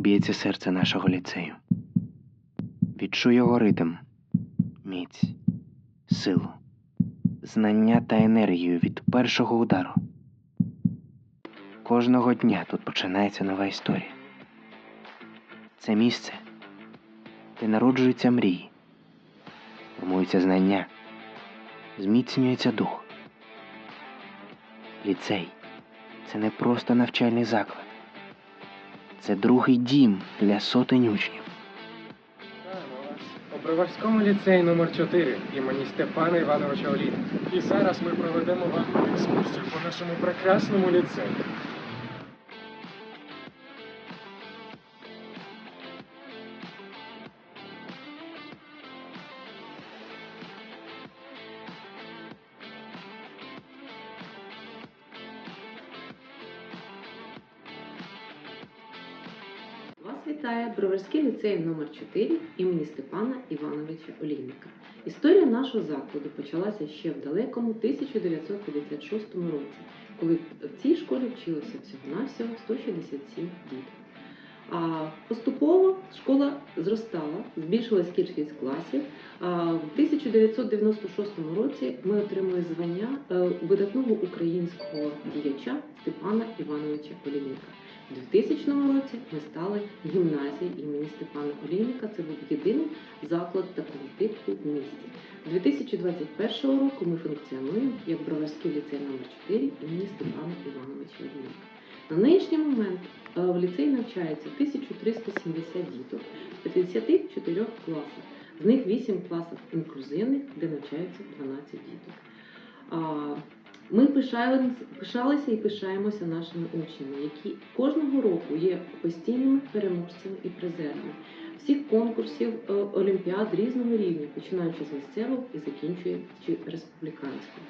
б'ється серце нашого ліцею. Відчуй його ритм, міць, силу, знання та енергію від першого удару. Кожного дня тут починається нова історія. Це місце, де народжуються мрії, формуються знання, зміцнюється дух. Ліцей це не просто навчальний заклад. Це другий дім для сотень учнів. У Броварському ліцеї номер 4 імені Степана Івановича Оліна. І зараз ми проведемо вам екскурсію по нашому прекрасному ліцею. Вітає Броварський ліцей номер 4 імені Степана Івановича Олійника. Історія нашого закладу почалася ще в далекому 1956 році, коли в цій школі вчилося всього-навсього 167 дітей. А поступово школа зростала, збільшилась кількість класів. А в 1996 році ми отримали звання е, видатного українського діяча Степана Івановича Олійника. У 2000 році ми стали гімназією імені Степана Олійника. Це був єдиний заклад такого типу в місті. З 2021 року ми функціонуємо як Броварський ліцей номер 4 імені Степана Івановича Олійника. На нинішній момент е, в ліцеї навчається 1370 діток в 54 класах. З них 8 класів інклюзивних, де навчаються 12 діток. Ми пишалися і пишаємося нашими учнями, які кожного року є постійними переможцями і призерами всіх конкурсів е, олімпіад різного рівня, починаючи з місцевого і закінчуючи республіканського.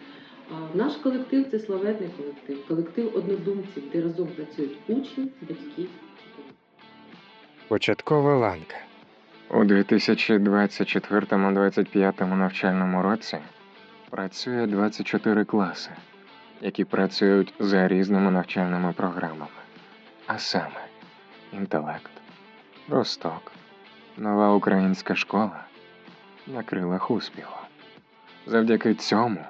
Наш колектив це славетний колектив, колектив однодумців, де разом працюють учні, батьки. Початкова ланка. У 2024-2025 навчальному році працює 24 класи, які працюють за різними навчальними програмами. А саме інтелект, росток, нова українська школа на крилах успіху. Завдяки цьому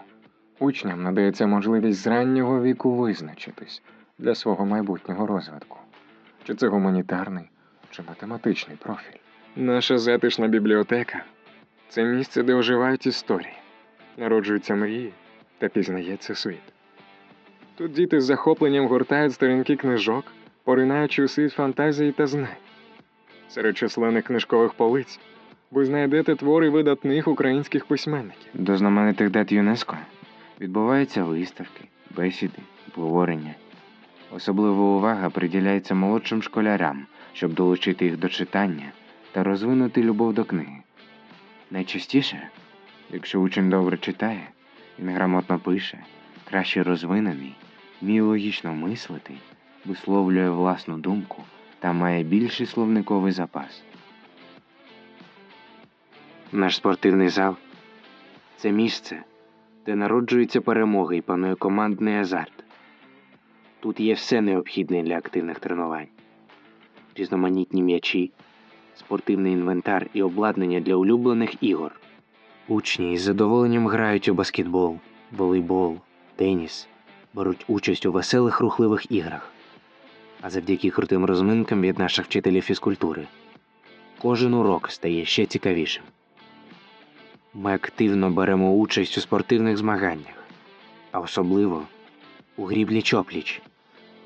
учням надається можливість з раннього віку визначитись для свого майбутнього розвитку, чи це гуманітарний, чи математичний профіль. Наша затишна бібліотека це місце, де оживають історії, народжуються мрії та пізнається світ. Тут діти з захопленням гортають сторінки книжок, поринаючи у світ фантазії та знань. Серед численних книжкових полиць ви знайдете твори видатних українських письменників. До знаменитих дат ЮНЕСКО відбуваються виставки, бесіди, обговорення. Особлива увага приділяється молодшим школярам, щоб долучити їх до читання та розвинути любов до книги. Найчастіше, якщо учень добре читає, він грамотно пише, краще розвинений, вміє логічно мислити, висловлює власну думку та має більший словниковий запас. Наш спортивний зал це місце, де народжуються перемоги і панує командний азарт. Тут є все необхідне для активних тренувань: різноманітні м'ячі, спортивний інвентар і обладнання для улюблених ігор. Учні із задоволенням грають у баскетбол, волейбол, теніс, беруть участь у веселих рухливих іграх. А завдяки крутим розминкам від наших вчителів фізкультури кожен урок стає ще цікавішим. Ми активно беремо участь у спортивних змаганнях, а особливо у гріблі чопліч,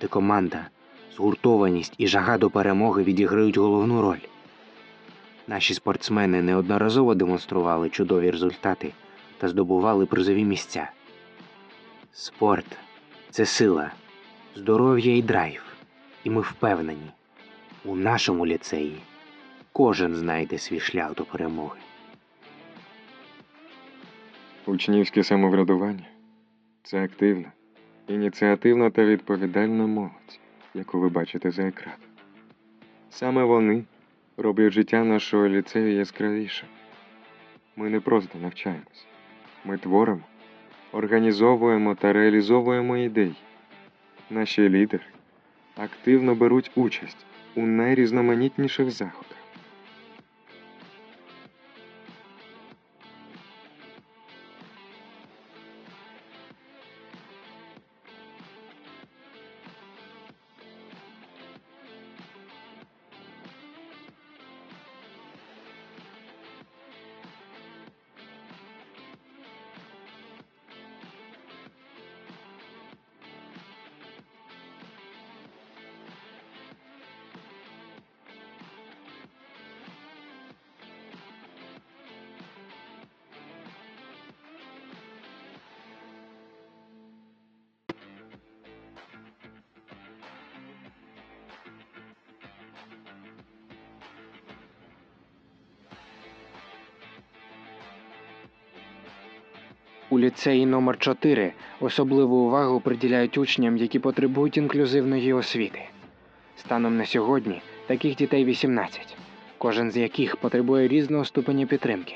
де команда, згуртованість і жага до перемоги відіграють головну роль. Наші спортсмени неодноразово демонстрували чудові результати та здобували призові місця. Спорт це сила, здоров'я і драйв, і ми впевнені, у нашому ліцеї кожен знайде свій шлях до перемоги. Учнівське самоврядування це активна, ініціативна та відповідальна молодь, яку ви бачите за екраном. Саме вони роблять життя нашого ліцею яскравішим. Ми не просто навчаємось, ми творимо, організовуємо та реалізовуємо ідеї. Наші лідери активно беруть участь у найрізноманітніших заходах. У ліцеї номер 4 особливу увагу приділяють учням, які потребують інклюзивної освіти. Станом на сьогодні таких дітей 18, кожен з яких потребує різного ступеня підтримки.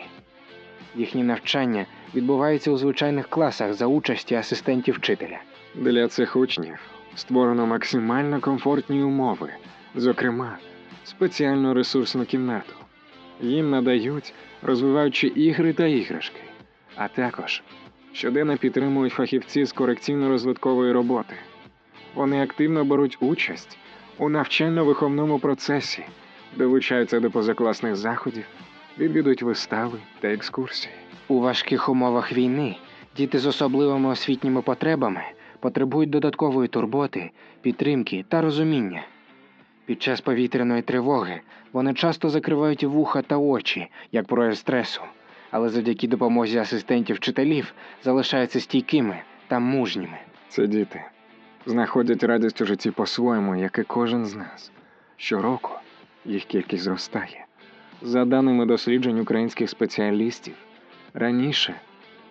Їхнє навчання відбувається у звичайних класах за участі асистентів вчителя. Для цих учнів створено максимально комфортні умови, зокрема, спеціальну ресурсну кімнату. Їм надають розвиваючі ігри та іграшки, а також щоденно підтримують фахівці з корекційно-розвиткової роботи. Вони активно беруть участь у навчально-виховному процесі, долучаються до позакласних заходів, відвідують вистави та екскурсії. У важких умовах війни діти з особливими освітніми потребами потребують додаткової турботи, підтримки та розуміння. Під час повітряної тривоги вони часто закривають вуха та очі, як прояв стресу, але завдяки допомозі асистентів вчителів залишаються стійкими та мужніми. Це діти знаходять радість у житті по-своєму, як і кожен з нас. Щороку їх кількість зростає. За даними досліджень українських спеціалістів, раніше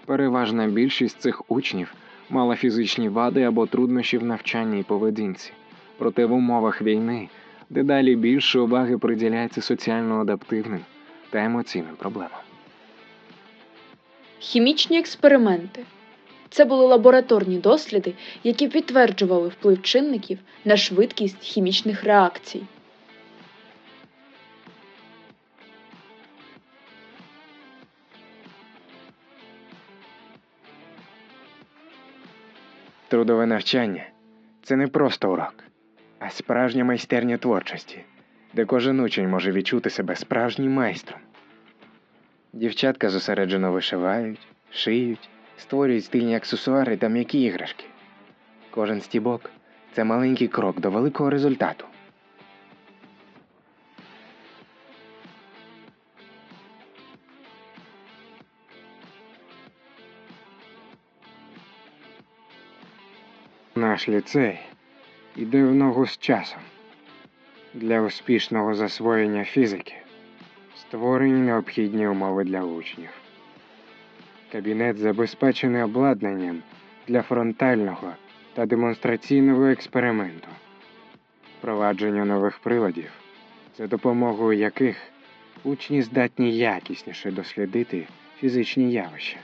переважна більшість цих учнів мала фізичні вади або труднощі в навчанні і поведінці. Проте в умовах війни дедалі більше уваги приділяється соціально-адаптивним та емоційним проблемам. Хімічні експерименти це були лабораторні досліди, які підтверджували вплив чинників на швидкість хімічних реакцій. Трудове навчання це не просто урок, а справжня майстерня творчості, де кожен учень може відчути себе справжнім майстром. Дівчатка зосереджено вишивають, шиють, створюють стильні аксесуари та м'які іграшки. Кожен стібок це маленький крок до великого результату. Наш ліцей іде в ногу з часом. Для успішного засвоєння фізики створені необхідні умови для учнів. Кабінет забезпечений обладнанням для фронтального та демонстраційного експерименту, впровадження нових приладів, за допомогою яких учні здатні якісніше дослідити фізичні явища.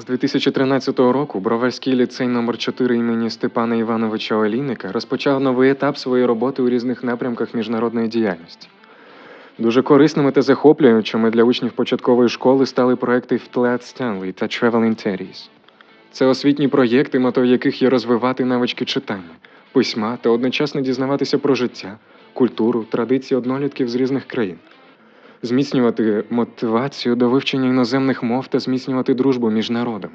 З 2013 року Броварський ліцей номер 4 імені Степана Івановича Олійника розпочав новий етап своєї роботи у різних напрямках міжнародної діяльності. Дуже корисними та захоплюючими для учнів початкової школи стали проекти Flat Stanley та Traveling Teddies. Це освітні проєкти, метою яких є розвивати навички читання, письма та одночасно дізнаватися про життя, культуру, традиції однолітків з різних країн зміцнювати мотивацію до вивчення іноземних мов та зміцнювати дружбу між народами.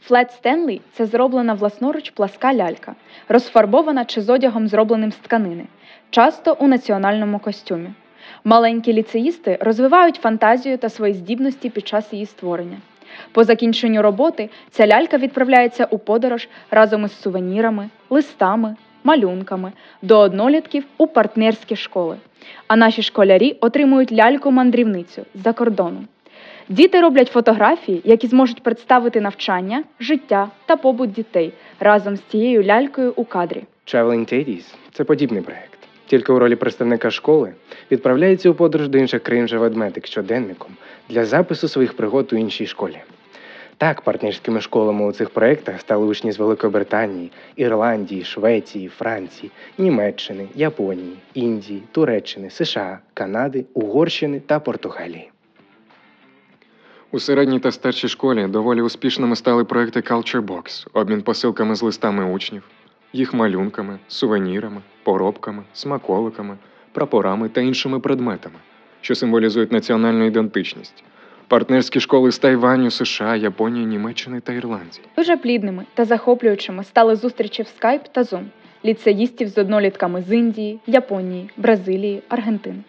Флет Стенлі це зроблена власноруч пласка лялька, розфарбована чи з одягом, зробленим з тканини, часто у національному костюмі. Маленькі ліцеїсти розвивають фантазію та свої здібності під час її створення. По закінченню роботи ця лялька відправляється у подорож разом із сувенірами, листами, малюнками до однолітків у партнерські школи. А наші школярі отримують ляльку-мандрівницю з-за кордону. Діти роблять фотографії, які зможуть представити навчання, життя та побут дітей разом з цією лялькою у кадрі. Traveling Teddies – це подібний проект. Тільки у ролі представника школи відправляється у подорож до інших країн вже ведмедик щоденником для запису своїх пригод у іншій школі. Так, партнерськими школами у цих проєктах стали учні з Великої Британії, Ірландії, Швеції, Франції, Німеччини, Японії, Індії, Туреччини, США, Канади, Угорщини та Португалії. У середній та старшій школі доволі успішними стали проекти Culture Box, обмін посилками з листами учнів, їх малюнками, сувенірами, поробками, смаколиками, прапорами та іншими предметами, що символізують національну ідентичність. Партнерські школи з Тайваню, США, Японії, Німеччини та Ірландії. Дуже плідними та захоплюючими стали зустрічі в Skype та Zoom ліцеїстів з однолітками з Індії, Японії, Бразилії, Аргентини.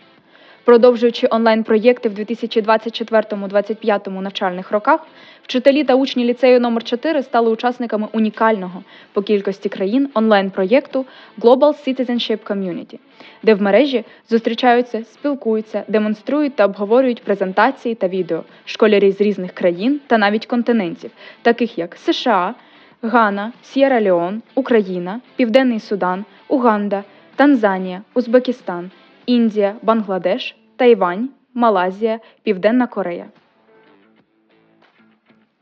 Продовжуючи онлайн-проєкти в 2024-2025 навчальних роках, вчителі та учні ліцею номер 4 стали учасниками унікального по кількості країн онлайн-проєкту Global Citizenship Community, де в мережі зустрічаються, спілкуються, демонструють та обговорюють презентації та відео школярі з різних країн та навіть континентів, таких як США, Гана, Сєра Леон, Україна, Південний Судан, Уганда, Танзанія, Узбекистан, Індія, Бангладеш, Тайвань, Малазія, Південна Корея.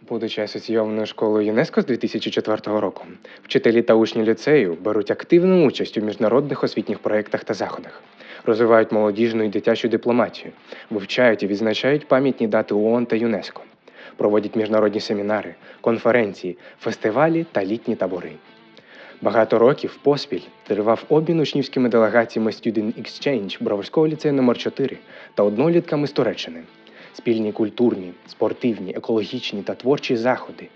Будучи асоційованою школою ЮНЕСКО з 2004 року, вчителі та учні ліцею беруть активну участь у міжнародних освітніх проєктах та заходах, розвивають молодіжну і дитячу дипломатію, вивчають і відзначають пам'ятні дати ООН та ЮНЕСКО, проводять міжнародні семінари, конференції, фестивалі та літні табори. Багато років поспіль тривав обмін учнівськими делегаціями Student Exchange Броварського ліцею номер 4 та однолітками з Туреччини. Спільні культурні, спортивні, екологічні та творчі заходи.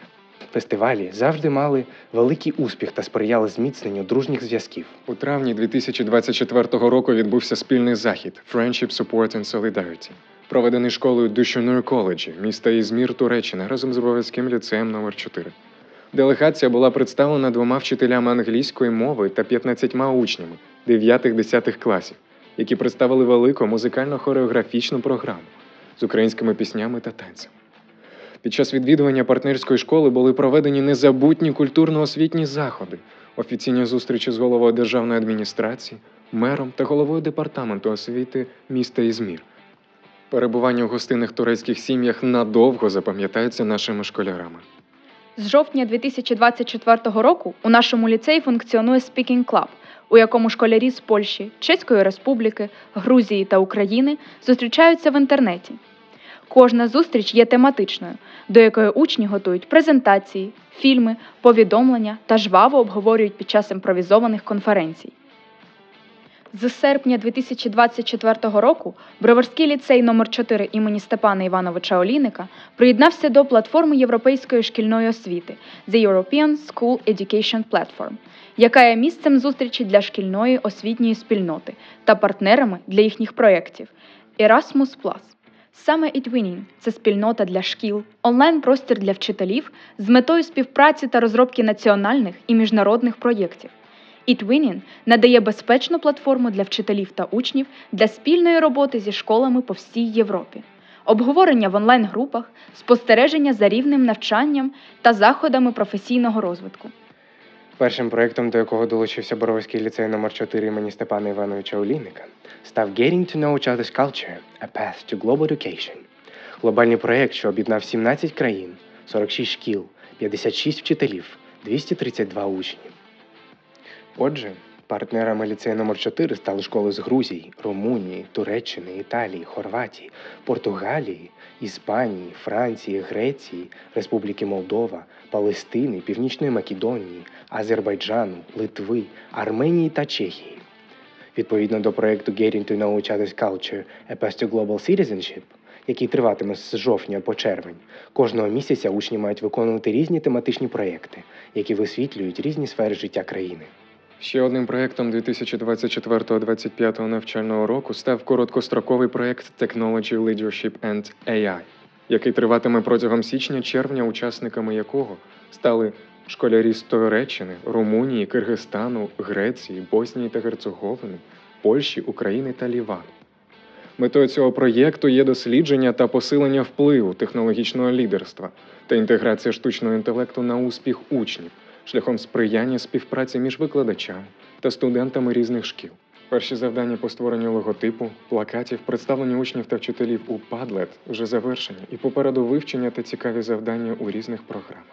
Фестивалі завжди мали великий успіх та сприяли зміцненню дружніх зв'язків. У травні 2024 року відбувся спільний захід Friendship, Support and Solidarity, проведений школою Душунур коледжі міста Ізмір, Туреччина разом з Броварським ліцеєм номер 4 Делегація була представлена двома вчителями англійської мови та 15 учнями 9-10 класів, які представили велику музикально-хореографічну програму з українськими піснями та танцями. Під час відвідування партнерської школи були проведені незабутні культурно-освітні заходи, офіційні зустрічі з головою державної адміністрації, мером та головою департаменту освіти міста Ізмір. Перебування у гостинних турецьких сім'ях надовго запам'ятається нашими школярами. З жовтня 2024 року у нашому ліцеї функціонує Speaking Club, у якому школярі з Польщі, Чеської Республіки, Грузії та України зустрічаються в інтернеті. Кожна зустріч є тематичною, до якої учні готують презентації, фільми, повідомлення та жваво обговорюють під час імпровізованих конференцій. З серпня 2024 року Броварський ліцей номер 4 імені Степана Івановича Олійника приєднався до платформи Європейської шкільної освіти The European School Education Platform, яка є місцем зустрічі для шкільної освітньої спільноти та партнерами для їхніх проєктів Erasmus+. Саме eTwinning – це спільнота для шкіл, онлайн-простір для вчителів з метою співпраці та розробки національних і міжнародних проєктів. eTwinning надає безпечну платформу для вчителів та учнів для спільної роботи зі школами по всій Європі, обговорення в онлайн-групах, спостереження за рівнем навчанням та заходами професійного розвитку. Першим проєктом, до якого долучився Боровський ліцей номер 4 імені Степана Івановича Олійника, став Getting to know each other's culture – A Path to Global Education. Глобальний проєкт, що об'єднав 17 країн, 46 шкіл, 56 вчителів, 232 учні. Отже, партнерами ліцею номер 4 стали школи з Грузії, Румунії, Туреччини, Італії, Хорватії, Португалії, Іспанії, Франції, Греції, Республіки Молдова, Палестини, Північної Македонії, Азербайджану, Литви, Арменії та Чехії. Відповідно до проєкту Getting to know each other's culture – A Path to Global Citizenship, який триватиме з жовтня по червень, кожного місяця учні мають виконувати різні тематичні проєкти, які висвітлюють різні сфери життя країни. Ще одним проєктом 2024-2025 навчального року став короткостроковий проєкт Technology Leadership and AI. який триватиме протягом січня-червня, учасниками якого стали школярі з Туреччини, Румунії, Киргизстану, Греції, Боснії та Герцеговини, Польщі, України та Лівану. Метою цього проєкту є дослідження та посилення впливу технологічного лідерства та інтеграція штучного інтелекту на успіх учнів шляхом сприяння співпраці між викладачами та студентами різних шкіл. Перші завдання по створенню логотипу, плакатів, представлення учнів та вчителів у Padlet вже завершені, і попереду вивчення та цікаві завдання у різних програмах.